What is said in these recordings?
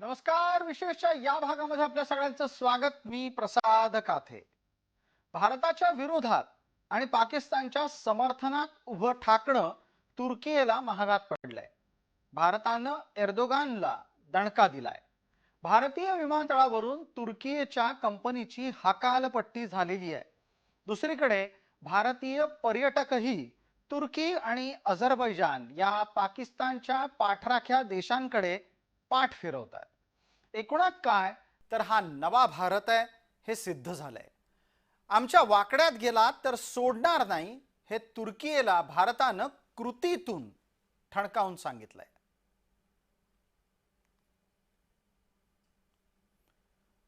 नमस्कार विशेषच्या या भागामध्ये आपल्या सगळ्यांचं स्वागत. मी प्रसाद काथे. भारताच्या विरोधात आणि पाकिस्तानच्या समर्थनात उभं ठाकणं तुर्कीला महागात पडलंय. भारतानं एर्दोगानला दणका दिलाय. भारतीय विमानतळावरून तुर्कीच्या कंपनीची हकालपट्टी झालेली आहे. दुसरीकडे भारतीय पर्यटकही तुर्की आणि अझरबैजान या पाकिस्तानच्या पाठराख्या देशांकडे पाठ फिरवतात. एकूणात काय? तर हा नवा भारत आहे हे सिद्ध झालंय. आमच्या वाकड्यात गेलात तर सोडणार नाही हे तुर्कीला भारतानं कृतीतून ठणकावून सांगितलंय.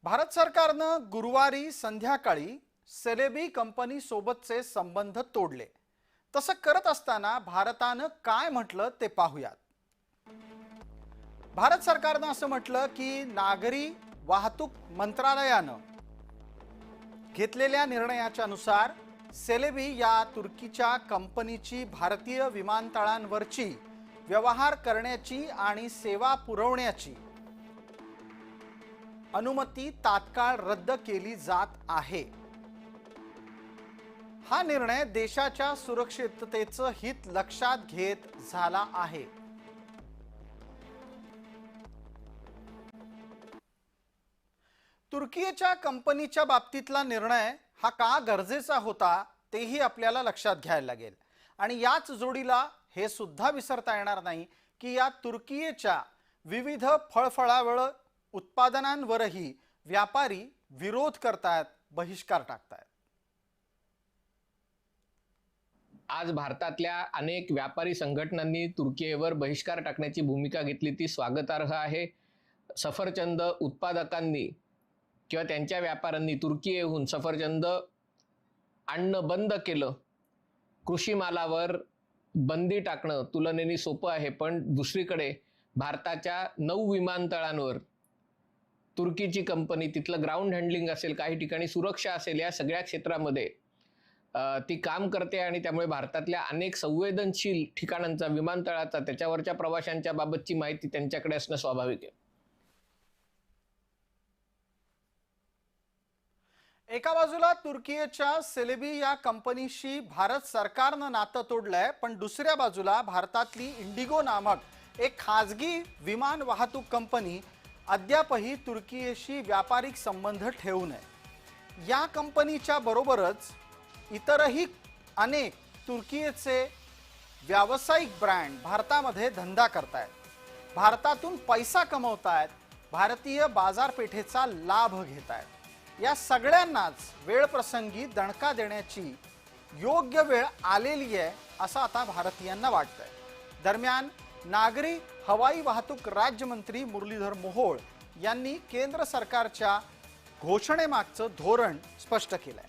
भारत सरकारनं गुरुवारी संध्याकाळी सेलेबी कंपनी सोबतचे संबंध तोडले. तसं करत असताना भारतानं काय म्हटलं ते पाहूयात. भारत सरकारनं असं म्हटलं की नागरी वाहतूक मंत्रालयानं घेतलेल्या निर्णयाच्या नुसार सेलेबी या तुर्कीच्या कंपनीची भारतीय विमानतळांवरची व्यवहार करण्याची आणि सेवा पुरवण्याची अनुमती तात्काळ रद्द केली जात आहे. हा निर्णय देशाच्या सुरक्षिततेचं हित लक्षात घेत झाला आहे. तुर्कीच्या कंपनीच्या बाबतीतला निर्णय हा का गरजेचा होता तेही आपल्याला लक्षात घ्यायला लागेल. आणि याच जोडीला हे सुद्धा विसरता येणार नाही की या तुर्कीच्या विविध फळफळावळ उत्पादनांवरही व्यापारी विरोध करतायत बहिष्कार टाकतायत. आज भारतातल्या अनेक व्यापारी संघटनांनी तुर्कीवर बहिष्कार टाकण्याची भूमिका घेतली ती स्वागतार्ह आहे. सफरचंद उत्पादकांनी किंवा त्यांच्या व्यापाऱ्यांनी तुर्कीहून सफरचंद आणणं बंद केलं. कृषी मालावर बंदी टाकणं तुलनेने सोपं आहे पण दुसरीकडे भारताच्या नऊ विमानतळांवर तुर्कीची कंपनी तिथलं ग्राउंड हँडलिंग असेल काही ठिकाणी सुरक्षा असेल या सगळ्या क्षेत्रामध्ये ती काम करते आणि त्यामुळे भारतातल्या अनेक संवेदनशील ठिकाणांचा विमानतळाचा त्याच्यावरच्या प्रवाशांच्या बाबतची माहिती त्यांच्याकडे असणं स्वाभाविक आहे. एका बाजूला तुर्कीच्या सेलेबी या कंपनीशी भारत सरकारनं नातं तोडलंय पण दुसऱ्या बाजूला भारतातली इंडिगो नामक एक खाजगी विमान वाहतूक कंपनी अद्यापही तुर्कीशी व्यापारिक संबंध ठेवू नये. या कंपनीच्या बरोबरच इतरही अनेक तुर्कीचे व्यावसायिक ब्रँड भारतामध्ये धंदा करतायत. भारतातून पैसा कमवतायत भारतीय बाजारपेठेचा लाभ घेत आहेत या सगळ्यांनाच वेळ प्रसंगी दणका देण्याची योग्य वेळ आलेली आहे असं आता भारतीयांना वाटतंय. दरम्यान नागरी हवाई वाहतूक राज्यमंत्री मुरलीधर मोहोळ यांनी केंद्र सरकारच्या घोषणेमागचं धोरण स्पष्ट केलंय.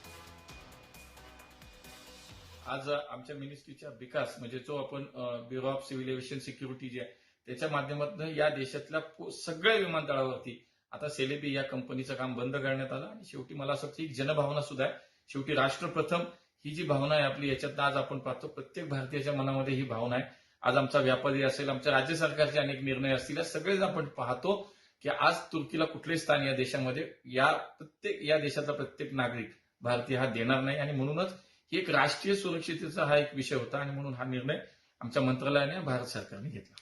आज आमच्या मिनिस्ट्रीच्या विकास म्हणजे जो आपण bureau of civil aviation security जे आहे त्याच्या माध्यमातून या देशातल्या सगळ्या विमानतळावरती आता सेलेबी या कंपनीचं काम बंद करण्यात आलं आणि शेवटी मला असं वाटतं ही जनभावना सुद्धा आहे. शेवटी राष्ट्रप्रथम ही जी भावना आहे आपली याच्यात आज आपण पाहतो प्रत्येक भारतीयाच्या मनामध्ये ही भावना आहे. आज आमचा व्यापारी असेल आमच्या राज्य सरकारचे अनेक निर्णय असतील सगळेच आपण पाहतो की आज तुर्कीला कुठलेही स्थान या देशामध्ये या प्रत्येक या देशाचा प्रत्येक नागरिक भारतीय हा देणार नाही. आणि म्हणूनच ही एक राष्ट्रीय सुरक्षितेचा हा एक विषय होता आणि म्हणून हा निर्णय आमच्या मंत्रालयाने भारत सरकारने घेतला.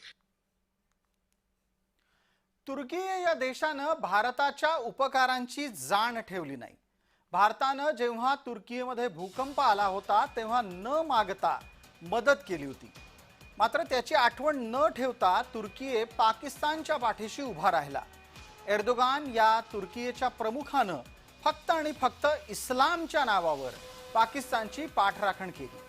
तुर्की या देशानं भारताच्या उपकारांची जाण ठेवली नाही. भारतानं जेव्हा तुर्कीमध्ये भूकंप आला होता तेव्हा न मागता मदत केली होती. मात्र त्याची आठवण न ठेवता तुर्कीये पाकिस्तानच्या पाठीशी उभा राहिला. एर्दोगान या तुर्कीच्या प्रमुखानं फक्त आणि फक्त इस्लामच्या नावावर पाकिस्तानची पाठराखण केली.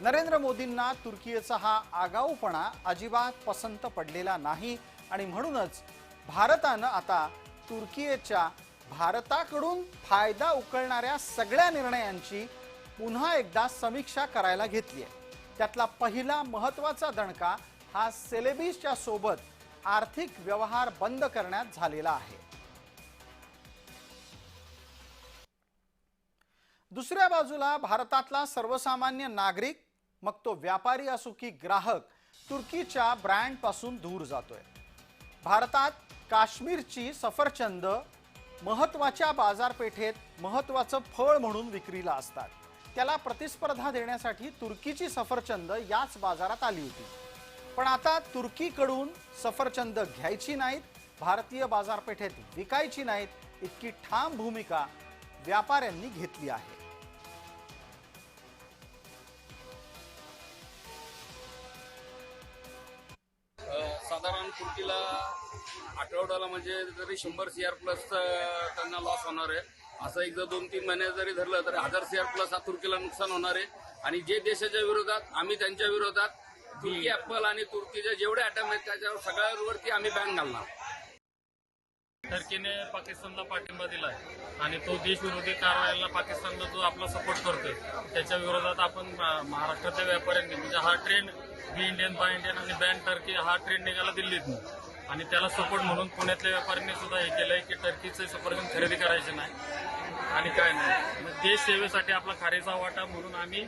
नरेंद्र मोदींना तुर्कीचा हा आगाऊपणा अजिबात पसंत पडलेला नाही आणि म्हणूनच भारतानं आता तुर्कीच्या भारताकडून फायदा उकळणाऱ्या सगळ्या निर्णयांची पुन्हा एकदा समीक्षा करायला घेतली आहे त्यातला पहिला महत्त्वाचा दणका हा सेलेबीसच्या सोबत आर्थिक व्यवहार बंद करण्यात झालेला आहे. दुसऱ्या बाजूला भारतातला सर्वसामान्य नागरिक मग तो व्यापारी असो की ग्राहक तुर्कीच्या ब्रँडपासून दूर जातोय. भारतात काश्मीरची सफरचंद महत्त्वाच्या बाजारपेठेत महत्वाचं फळ म्हणून विक्रीला असतात. त्याला प्रतिस्पर्धा देण्यासाठी तुर्कीची सफरचंद याच बाजारात आली होती. पण आता तुर्कीकडून सफरचंद घ्यायची नाहीत भारतीय बाजारपेठेत विकायची नाहीत इतकी ठाम भूमिका व्यापाऱ्यांनी घेतली आहे. कुर्तीला आठवड्याला म्हणजे जरी शंभर सी आर प्लस त्यांना लॉस होणार आहे. असं एकदा दोन तीन महिने जरी धरलं तर हजार सी आर प्लस हा तुर्कीला नुकसान होणार आहे. आणि जे देशाच्या विरोधात आम्ही त्यांच्या विरोधात तुर्की ऍपल आणि तुर्कीच्या जेवढे अटॅम आहेत त्याच्यावर सगळ्यावरती आम्ही बॅन घालणार. टर्कीने पाकिस्तानला पाठिंबा दिलाय. आणि तो देशविरोधी कारवायांना पाकिस्तानला जो आपला सपोर्ट करतोय त्याच्या विरोधात आपण महाराष्ट्रातल्या व्यापाऱ्यांनी म्हणजे हा trend be Indian buy Indian आणि बॅन टर्की हा ट्रेंड निघाला दिल्लीतून आणि त्याला सपोर्ट म्हणून पुण्यातल्या व्यापाऱ्यांनी सुद्धा हे केलंय की टर्कीचे सफरचंद खरेदी करायचे नाही. आणि काय नाही. मग देश सेवेसाठी आपला खारीचा वाटा म्हणून आम्ही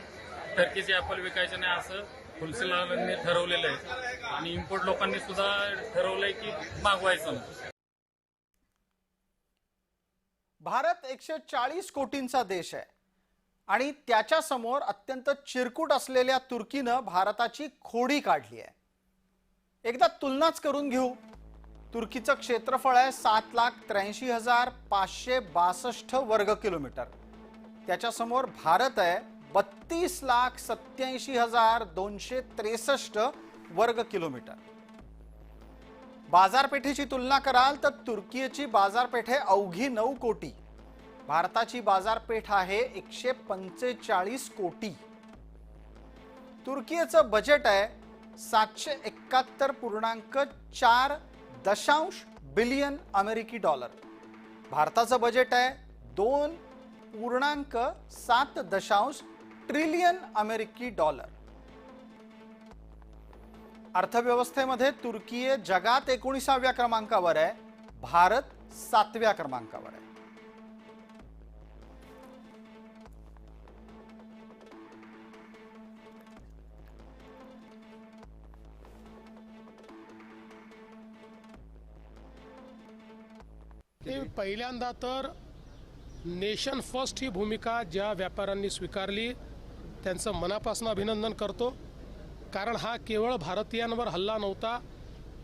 टर्कीचे ॲपल विकायचे नाही असं होलसेलरांनी ठरवलेलं आहे. आणि इम्पोर्ट लोकांनी सुद्धा ठरवलंय की मागवायचं नाही. भारत एकशे चाळीस कोटींचा देश आहे. आणि त्याच्यासमोर अत्यंत चिरकूट असलेल्या तुर्कीनं भारताची खोडी काढली आहे. एकदा तुलनाच करून घेऊ. तुर्कीचं क्षेत्रफळ आहे सात लाख त्र्याऐंशी हजार पाचशे बासष्ट वर्ग किलोमीटर. त्याच्यासमोर भारत आहे बत्तीस लाख सत्याऐंशी हजार दोनशे त्रेसष्ट वर्ग किलोमीटर. बाजारपेठेची तुलना कराल तर तुर्कीची बाजारपेठ आहे अवघी नऊ कोटी. भारताची बाजारपेठ आहे एकशे पंचेचाळीस कोटी. तुर्कीचं बजेट आहे सातशे एकाहत्तर पूर्णांक चार दशांश बिलियन अमेरिकी डॉलर भारताचं बजेट आहे दोन पूर्णांक सात दशांश ट्रिलियन अमेरिकी डॉलर अर्थव्यवस्थेमध्ये तुर्की जगात एकोणीसाव्या क्रमांकावर आहे भारत सातव्या क्रमांकावर आहे. ते पहिल्यांदा तर नेशन फर्स्ट ही भूमिका ज्या व्यापाऱ्यांनी स्वीकारली त्यांचं मनापासून अभिनंदन करतो. कारण हा केवळ भारतीयांवर हल्ला नव्हता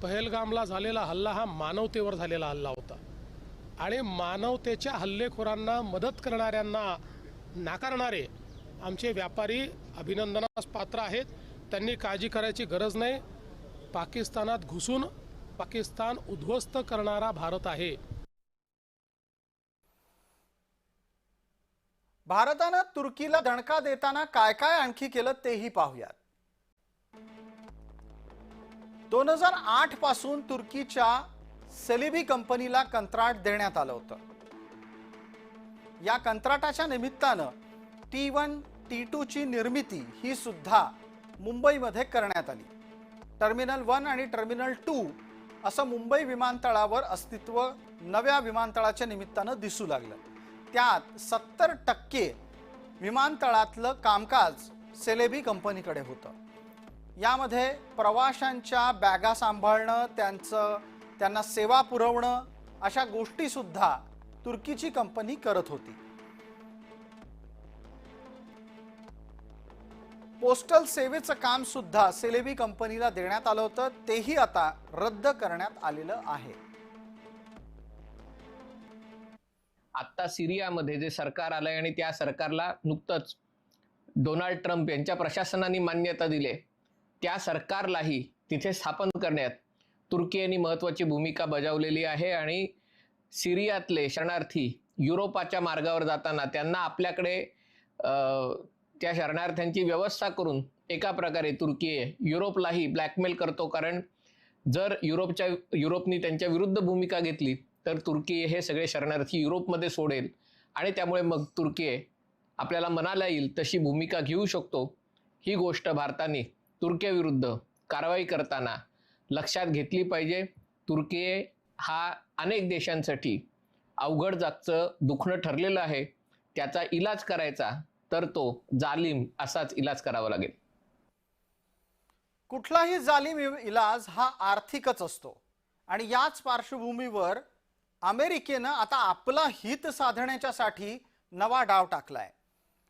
पहलगामला झालेला हल्ला हा मानवतेवर झालेला हल्ला होता. आणि मानवतेच्या हल्लेखोरांना मदत करणाऱ्यांना नाकारणारे आमचे व्यापारी अभिनंदनास पात्र आहेत. त्यांनी काळजी करायची गरज नाही. पाकिस्तानात घुसून पाकिस्तान उद्ध्वस्त करणारा भारत आहे. भारतानं तुर्कीला दणका देताना काय काय आणखी केलं तेही पाहूयात. दोन हजार आठपासून तुर्कीच्या सेलिबी कंपनीला कंत्राट देण्यात आलं होतं. या कंत्राटाच्या निमित्तानं टी वन टी टू ची निर्मिती ही सुद्धा मुंबईमध्ये करण्यात आली. टर्मिनल वन आणि टर्मिनल टू असं मुंबई विमानतळावर अस्तित्व नव्या विमानतळाच्या निमित्तानं दिसू लागलं. त्यात सत्तर टक्के विमानतळातलं कामकाज सेलेबी कंपनीकडे होतं. यामध्ये प्रवाशांच्या बॅगा सांभाळणं त्यांचं त्यांना सेवा पुरवणं अशा गोष्टीसुद्धा तुर्कीची कंपनी करत होती. पोस्टल सेवेचं काम सुद्धा सेलेबी कंपनीला देण्यात आलं होतं तेही आता रद्द करण्यात आलेलं आहे. आत्ता सिरियामध्ये जे सरकार आलंय आणि त्या सरकारला नुकतंच डोनाल्ड ट्रम्प यांच्या प्रशासनाने मान्यता दिली त्या सरकारलाही तिथे स्थापन करण्यात तुर्कीने महत्त्वाची भूमिका बजावलेली आहे आणि सिरियातले शरणार्थी युरोपाच्या मार्गावर जाताना त्यांना आपल्याकडे त्या शरणार्थ्यांची व्यवस्था करून एका प्रकारे तुर्की युरोपलाही ब्लॅकमेल करतो. कारण जर युरोपच्या युरोपनी त्यांच्या विरुद्ध भूमिका घेतली तर तुर्की हे सगळे शरणार्थी युरोपमध्ये सोडेल. आणि त्यामुळे मग तुर्की आपल्याला मनाला येईल तशी भूमिका घेऊ शकतो. ही गोष्ट भारताने तुर्कीविरुद्ध कारवाई करताना लक्षात घेतली पाहिजे. तुर्की हा अनेक देशांसाठी अवघड जागचं दुखणं ठरलेलं आहे. त्याचा इलाज करायचा तर तो जालिम असाच इलाज करावा लागेल. कुठलाही जालिम इलाज हा आर्थिकच असतो. आणि याच पार्श्वभूमीवर अमेरिकेनं आता आपला हित साधण्याच्यासाठी नवा डाव टाकलाय.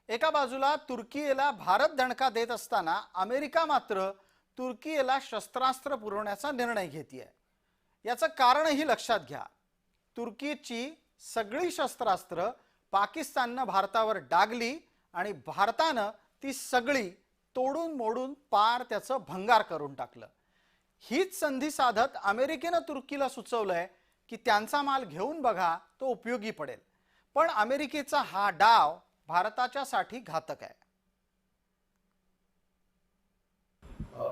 एका बाजूला तुर्कीला भारत दणका देत असताना अमेरिका मात्र तुर्कीला शस्त्रास्त्र पुरवण्याचा निर्णय घेते याचं कारणही लक्षात घ्या. तुर्कीची सगळी शस्त्रास्त्र पाकिस्ताननं भारतावर डागली आणि भारतानं ती सगळी तोडून मोडून पार त्याचं भंगार करून टाकलं. हीच संधी साधत अमेरिकेनं तुर्कीला सुचवलंय की त्यांचा माल घेऊन बघा तो उपयोगी पडेल. पण अमेरिकेचा हा डाव भारताच्यासाठी घातक आहे.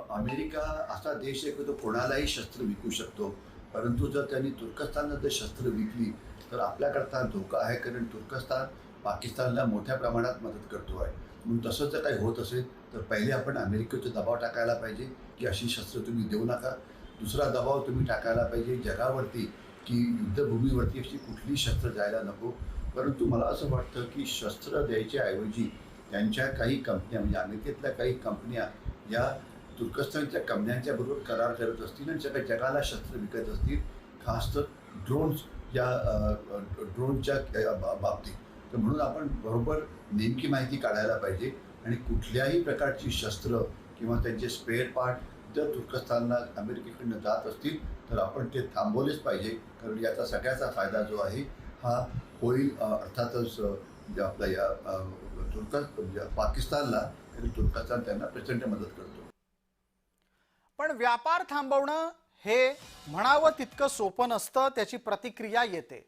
अमेरिका असा देश आहे की तो कोणालाही शस्त्र विकू शकतो. परंतु जर त्यांनी तुर्कस्तानला जर शस्त्र विकली तर आपल्याकरता धोका आहे कारण तुर्कस्तान पाकिस्तानला मोठ्या प्रमाणात मदत करतो आहे. म्हणून तसं जर काही होत असेल तर पहिले आपण अमेरिकेचा दबाव टाकायला पाहिजे की अशी शस्त्र तुम्ही देऊ नका. दुसरा दबाव तुम्ही टाकायला पाहिजे जगावरती की युद्धभूमीवरती अशी कुठली शस्त्र जायला नको. परंतु मला असं वाटतं की शस्त्र द्यायच्याऐवजी त्यांच्या काही कंपन्या म्हणजे अमेरिकेतल्या काही कंपन्या या तुर्कस्तानच्या कंपन्यांच्या बरोबर करार करत असतील आणि सगळ्या जगाला शस्त्र विकत असतील खास तर ड्रोन्स या ड्रोनच्या बा- बाबतीत. तर म्हणून आपण बरोबर नेमकी माहिती काढायला पाहिजे आणि कुठल्याही प्रकारची शस्त्र किंवा त्यांचे स्पेअर पार्ट जर तुर्कस्तानला अमेरिकेकडनं जात असतील तर आपण ते थांबवलेच पाहिजे कारण याचा सगळ्याचा फायदा जो आहे हा होईल अर्थातच जे म्हणजे आपल्या या अ, म्हणजे पाकिस्तानला आणि तुर्कस्तान त्यांना प्रचंड मदत करतो. पण व्यापार थांबवणं हे म्हणावं तितकं सोपं नसतं त्याची प्रतिक्रिया येते.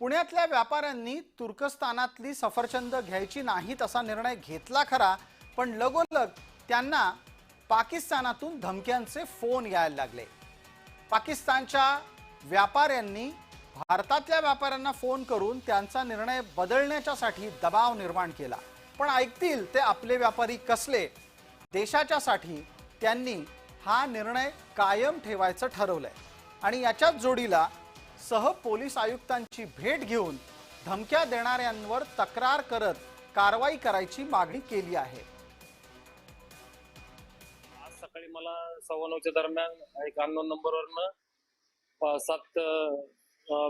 पुण्यातल्या व्यापाऱ्यांनी तुर्कस्तानातली सफरचंद घ्यायची नाहीत असा निर्णय घेतला खरा पण लगोलग त्यांना पाकिस्तानातून धमक्यांचे फोन यायला लागले. पाकिस्तानच्या व्यापाऱ्यांनी भारतातल्या व्यापाऱ्यांना फोन करून त्यांचा निर्णय बदलण्याच्यासाठी दबाव निर्माण केला. पण ऐकतील ते आपले व्यापारी कसले? देशाच्यासाठी त्यांनी हा निर्णय कायम ठेवायचं ठरवलंय. आणि याच्याच जोडीला सह पोलीस आयुक्तांची भेट घेऊन धमक्या देणाऱ्यांवर तक्रार करत कारवाई करायची मागणी केली आहे. सकाळी मला सव्वा नऊच्या दरम्यान एक अननोन नंबरवरनं सात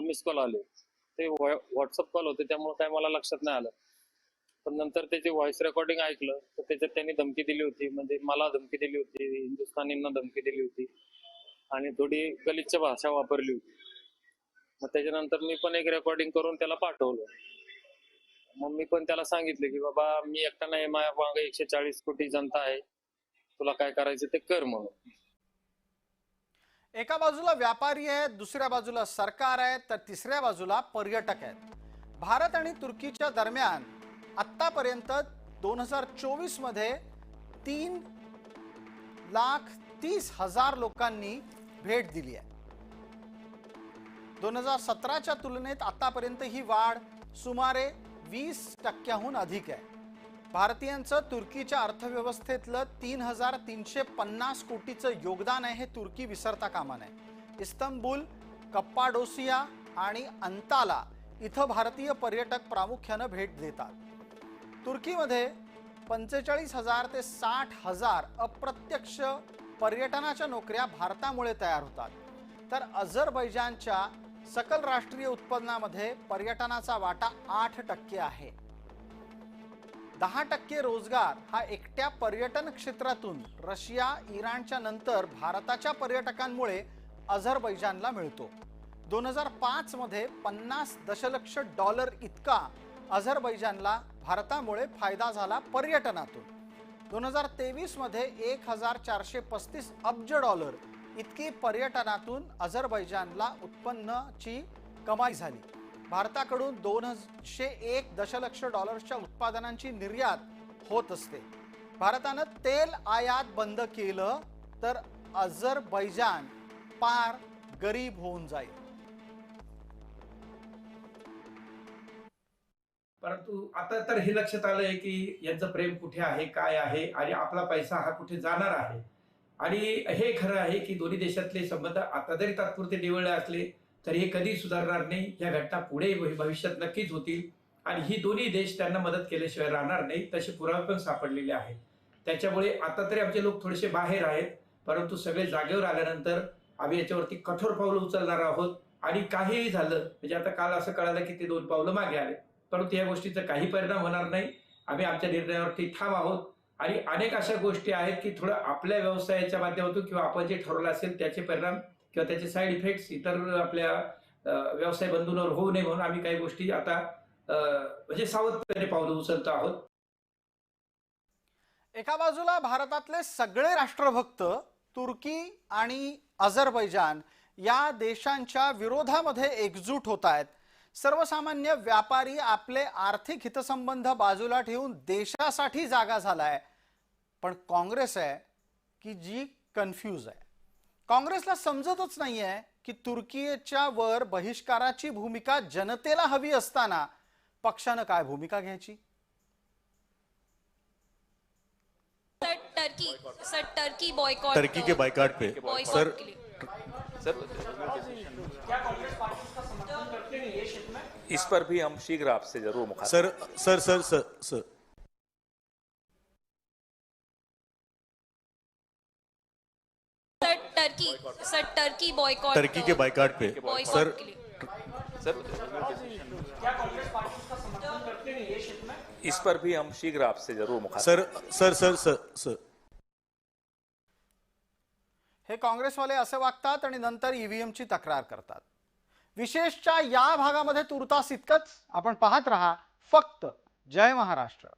मिस कॉल आले. ते व्हॉट्सअप कॉल होते त्यामुळे काय मला लक्षात नाही आलं. पण नंतर त्याची व्हॉइस रेकॉर्डिंग ऐकलं तर त्याच्यात त्यांनी धमकी दिली होती. म्हणजे मला धमकी दिली होती हिंदुस्थानींना धमकी दिली होती. आणि थोडी गलिच्छ भाषा वापरली होती. मग त्याच्यानंतर मी पण एक रेकॉर्डिंग करून त्याला पाठवलं. मग मी पण त्याला सांगितलं की बाबा मी एकटा नाही माझ्या मागे एकशे चाळीस कोटी जनता आहे. तुला काय करायचं ते कर म्हणून. एका बाजूला व्यापारी आहेत दुसऱ्या बाजूला सरकार आहे तर तिसऱ्या बाजूला पर्यटक आहेत. भारत आणि तुर्कीच्या दरम्यान आत्तापर्यंत दोन हजार चोवीसमध्ये तीन लाख तीस हजार लोकांनी भेट दिली आहे. दोन हजार सतराच्या तुलनेत आतापर्यंत ही वाढ सुमारे वीस टक्क्याहून अधिक आहे. भारतीयांचं तुर्कीच्या अर्थव्यवस्थेतलं तीन हजार तीनशे पन्नास कोटीचं योगदान आहे हे तुर्की विसरता कामा नये इस्तंबूल कप्पाडोसिया आणि अंताला इथं भारतीय पर्यटक प्रामुख्यानं भेट देतात. तुर्कीमध्ये पंचेचाळीस हजार ते साठ हजार अप्रत्यक्ष पर्यटनाच्या नोकऱ्या भारतामुळे तयार होतात. तर अझरबैजानच्या सकल राष्ट्रीय उत्पन्नामध्ये पर्यटनाचा वाटा आठ टक्के आहे. दहा टक्के रोजगार हा एकट्या पर्यटन क्षेत्रातून रशिया इराणच्या नंतर भारताच्या पर्यटकांमुळे अझरबैजानला मिळतो. दोन हजार पाचमध्ये पन्नास दशलक्ष डॉलर इतका अझरबैजानला भारतामुळे फायदा झाला पर्यटनातून. दोन हजार तेवीसमध्ये एक हजार चारशे पस्तीस अब्ज डॉलर इतकी पर्यटनातून अझरबैजानला उत्पन्नाची कमाई झाली. भारताकडून दोनशे एक दशलक्ष डॉलर्सच्या उत्पादनांची निर्यात होत असते. भारतानं तेल आयात बंद केलं तर अझरबैजान पार गरीब होऊन जाईल. परंतु आता तर हे लक्षात आलंय की यांचं प्रेम कुठे आहे काय आहे आणि आपला पैसा हा कुठे जाणार आहे? आणि हे खरं आहे की दोन्ही देशातले संबंध आता जरी तात्पुरते निवडले असले तरी हे कधी सुधारणार नाही या घटना पुढे भविष्यात नक्कीच होतील. आणि ही दोन्ही देश त्यांना मदत केल्याशिवाय राहणार नाही तसे पुरावे पण सापडलेले आहेत. त्याच्यामुळे आता तरी आमचे लोक थोडेसे बाहेर आहेत परंतु सगळे जागेवर आल्यानंतर आम्ही याच्यावरती कठोर पावलं उचलणार आहोत. आणि काहीही झालं म्हणजे आता काल असं कळालं की ते दोन पावलं मागे आले. परंतु या गोष्टीचा काही परिणाम होणार नाही. आम्ही आमच्या निर्णयावरती ठाम आहोत. आणि अनेक अशा गोष्टी आहेत की थोडं आपल्या व्यवसायाच्या माध्यमातून किंवा आपण जे ठरवलं असेल त्याचे परिणाम किंवा त्याचे साईड इफेक्ट्स इतर आपल्या व्यवसाय बंधूंवर होऊ नये म्हणून आम्ही काही गोष्टी आता म्हणजे सावधपणे पावलं उचलतो आहोत. एका बाजूला भारतातले सगळे राष्ट्रभक्त तुर्की आणि अझरबैजान या देशांच्या विरोधामध्ये एकजूट होत आहेत सर्वसामान्य व्यापारी आपले आर्थिक हितसंबंध बाजूला ठेवून देशासाठी जागा झालाय. पण काँग्रेस आहे की जी कन्फ्यूज आहे? काँग्रेसला समजतच नाही आहे की तुर्कीच्या वर बहिष्काराची भूमिका जनतेला हवी असताना पक्षानं काय भूमिका घ्यायची? Sir Turkey sir Turkey boycott Turkey के बाइकाट पे. सर लिए इस पर भी हम शीघ्र आपसे जरूर sir sir sir sir sir sir sir Turkey boycott Turkey के बाइकाट पे सर लिए। इस पर भी हम शीघ्र आपसे जरूर मुखातिब sir sir sir sir sir हे काँग्रेसवाले असे वागतात आणि नंतर ईव्हीएमची तक्रार करतात. विशेषच्या या भागामध्ये तुर्तास इतकंच आपण पाहत राहा फक्त जय महाराष्ट्र.